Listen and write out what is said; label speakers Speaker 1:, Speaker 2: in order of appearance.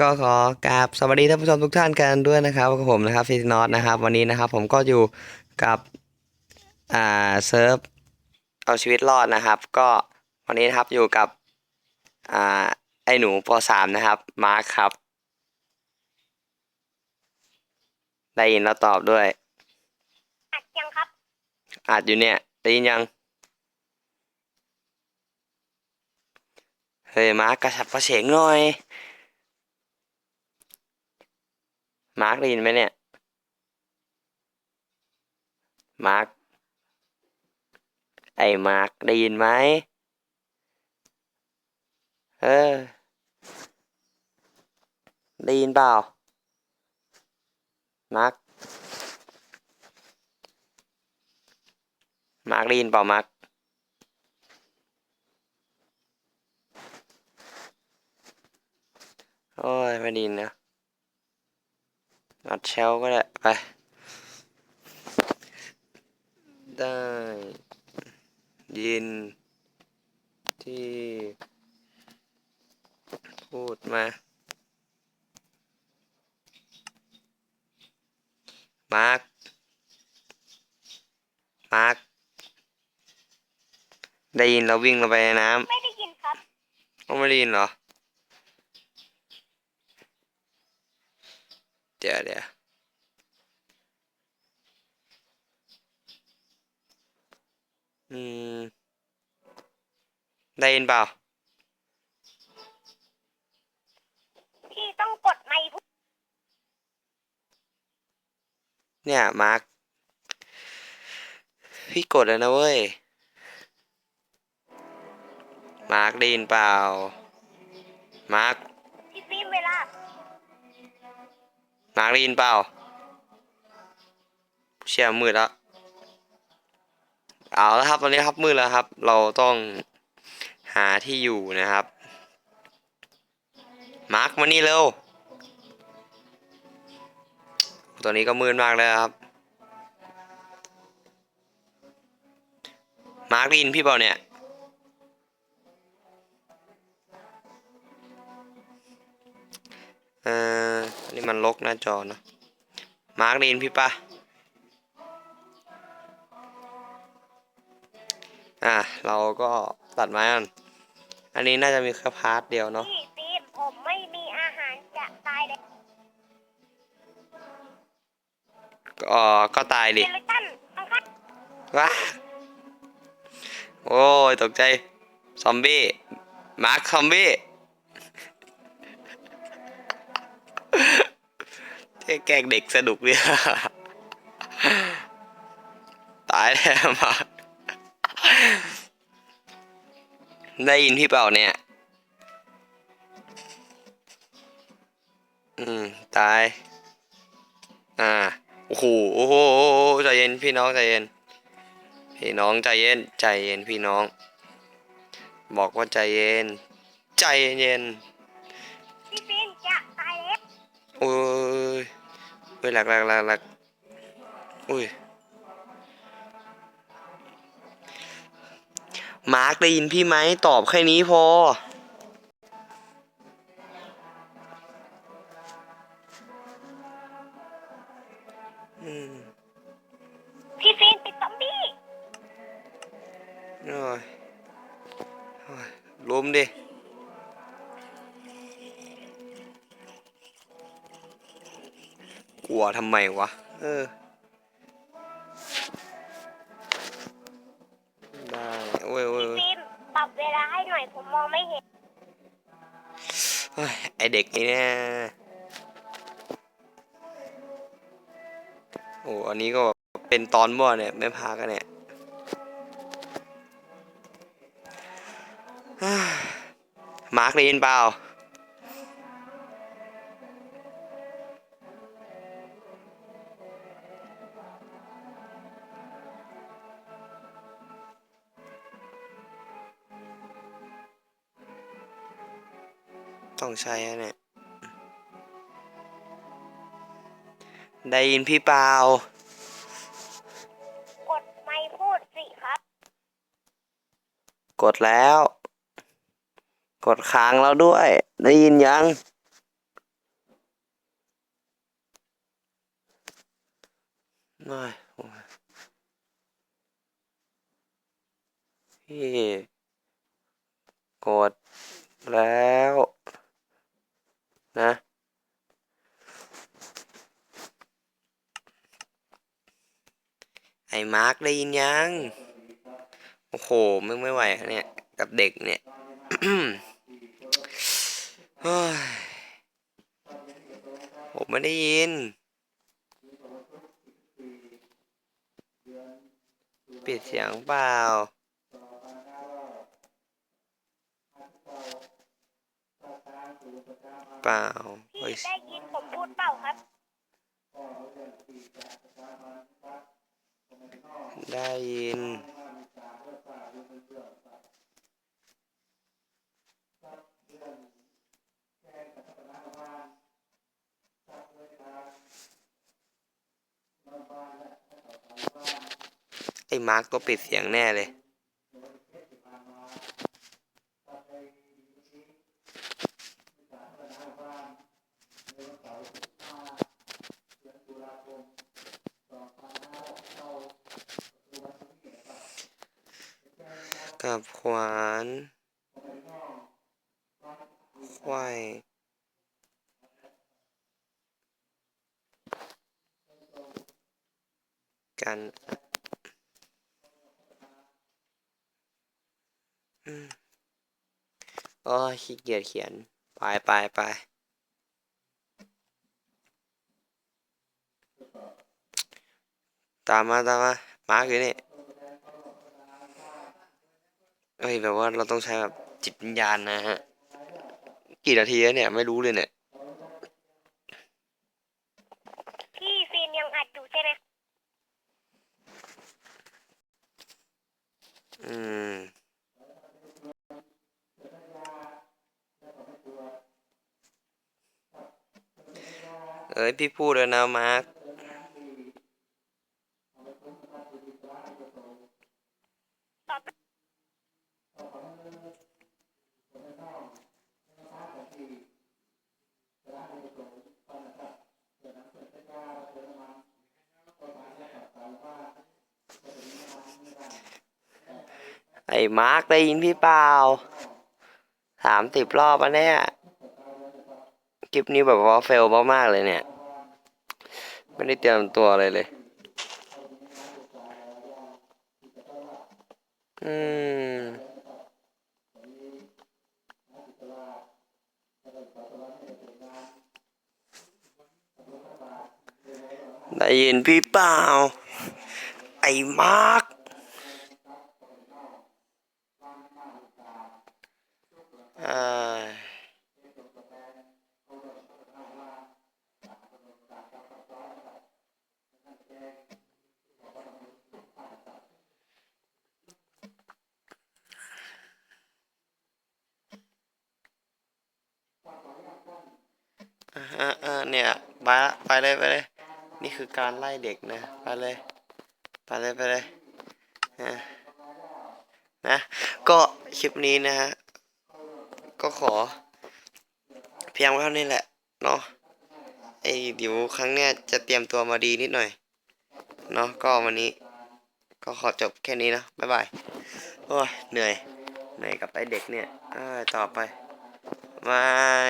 Speaker 1: ก็ขอกราบสวัสดีท่านผู้ชมทุกท่านกันด้วยนะครับกับผมนะครับฟิสนอตนะครับ วันนี้นะครับผมก็อยู่กับอ่าเซิร์ฟเอาชีวิตรอดนะครับ ก็วันนี้นะครับอยู่กับอ่าไอหนูปสามนะครับมาร์คครับ ได้ยินแล้วตอบด้วย
Speaker 2: อัดยังครับ
Speaker 1: อัดอยู่เนี่ยได้ยินยังเฮ้ยมาร์คกระฉับกระเฉงหน่อย มาร์คได้ยินไหมเนี่ย มาร์คไอ้มาร์คได้ยินไหมเออ ได้ยินเปล่า มาร์คมาร์คได้ยินเปล่ามาร์คโอ้ยไม่ไดยินนะ อัดเชลก็ได้ไป ได้ยิน ที่ พูดมา มาร์ค มาร์ค ได้ยินเราวิ่งลงไปในน้
Speaker 2: ไม่ได้ยินครับำ
Speaker 1: ก็ไม่ได้ยินเหรอ ดี๋ยวเดี๋ยวอืม ได้ยินเปล่า
Speaker 2: พี่ต้องกดไมค์พูด
Speaker 1: เนี่ย มาร์ค พี่กดแล้วนะเว้ย มาร์คได้ยินเปล่า มาร์ค
Speaker 2: มา
Speaker 1: ร์คได้ยินเปล่าเชี่ยมืดแล้วเอาแล้วครับตอนนี้ครับมืดแล้วครับ เราต้องหาที่อยู่นะครับ มาร์คมานี่เร็วตอนนี้ก็มืดมากแล้วครับ มาร์คได้ยินพี่เปล่าเนี่ยเอ่อ นนี้มันลกหน้าจอเนอะมาร์คได้ยินพี่ปะอะเราก็ตัดไม้กันอันนี้น่าจะมีแค่พาร์ทเดียวเนาะ
Speaker 2: พี่ฟิล์มผมไม่มีอาหารจะตายเลย
Speaker 1: ก็ก็ตายดิ
Speaker 2: เจเลตันบังคับ
Speaker 1: ว้าโอ้ย ตกใจ ซอมบี้ มาร์คซอมบี้ แกล้งเด็กสนุกเนี่ยตายแล้วมาได้ยินพี่เป่าเนี่ย อืม ตาย อ่า โอ้โหโอ้โหใจเย็นพี่น้องใจเย็น พี่น้องใจเย็น ใจเย็นพี่น้อง บอกว่าใจเย็น ใจเย็น โอ้ยเฮ้ยหลักหลักหลักหลักอุ้ยมาร์คได้ยินพี่ไหมตอบแค่นี้พออืม
Speaker 2: พี่ฟิล์มติดซอมบี้
Speaker 1: โอ้ยโอ้ยล้มดิ กลัวทำไมวะ เออ ได้โอ้ยโอ้ยโอ้ย
Speaker 2: ฟิล์มปรับเวลาให้หน่อยผมมองไม่เห็น
Speaker 1: เฮ้ยไอเด็กนี่เนี่ยโอ้ อันนี้ก็เป็นตอนบ่เนี่ย ไม่พากันเนี่ยมาร์คได้ยินเปล่า องใช้เนี่ย ได้ยินพี่เปล่า
Speaker 2: กดไม่พูดสิครับ
Speaker 1: กดแล้ว กดค้างแล้วด้วย ได้ยินยัง ไม่พี่กดแล้ว นะไอ้มาร์คได้ยินยัง โอ้โห ไมึงไม่ไหวเนี่ย กับเด็กเนี่ยเฮ้ยผมไม่ได้ยิน ปิดเสียงเปล่า เปล่า
Speaker 2: พี่
Speaker 1: เฮ้ย
Speaker 2: ได้ยินผมพูดเปล่าครับ
Speaker 1: ได้ยิน ไอ้มาร์กก็ปิดเสียงแน่เลย กับขวานควายกันอืมโอ้ยขี้เกียจเขียน ไปไปไปตามมาตามมามาร์กอยู่นี่ เอ้ยแบบว่าเราต้องใช้แบบจิตวิญญาณนะฮะ กี่นาทีแล้วเนี่ย ไม่รู้เลยเนี่ย
Speaker 2: พี่ฟินยังอัดอยู่ใช่ไหม
Speaker 1: อืม เอ้ยพี่พูดแล้วนะมาร์ค
Speaker 2: ตอบ
Speaker 1: ไอ้มาร์คได้ยินพี่เปล่าสามสิบรอบอะเนี่ยคลิปนี้แบบว่าเฟลมากๆเลยเนี่ย ไม่ได้เตรียมตัวอะไรเลย อืม ได้ยินพี่เปล่า ไอ้มาร์ค อ่าอ่าฮะอ่า เนี่ยไปไปเลยไปเลย นี่คือการไล่เด็กนะ ไปเลย ไปเลยไปเลยนะ ก็คลิปนี้นะฮะ ก็ขอ เพียงเท่านี้แหละ เนาะไอเดี๋ยวครั้งเนี้ยจะเตรียมตัวมาดีนิดหน่อย เนาะก็วันนี้ ก็ขอจบแค่นี้นะ บ๊ายบาย โอ้ยเหนื่อย เหนื่อยกับไอเด็กเนี่ยต่อไปม่อั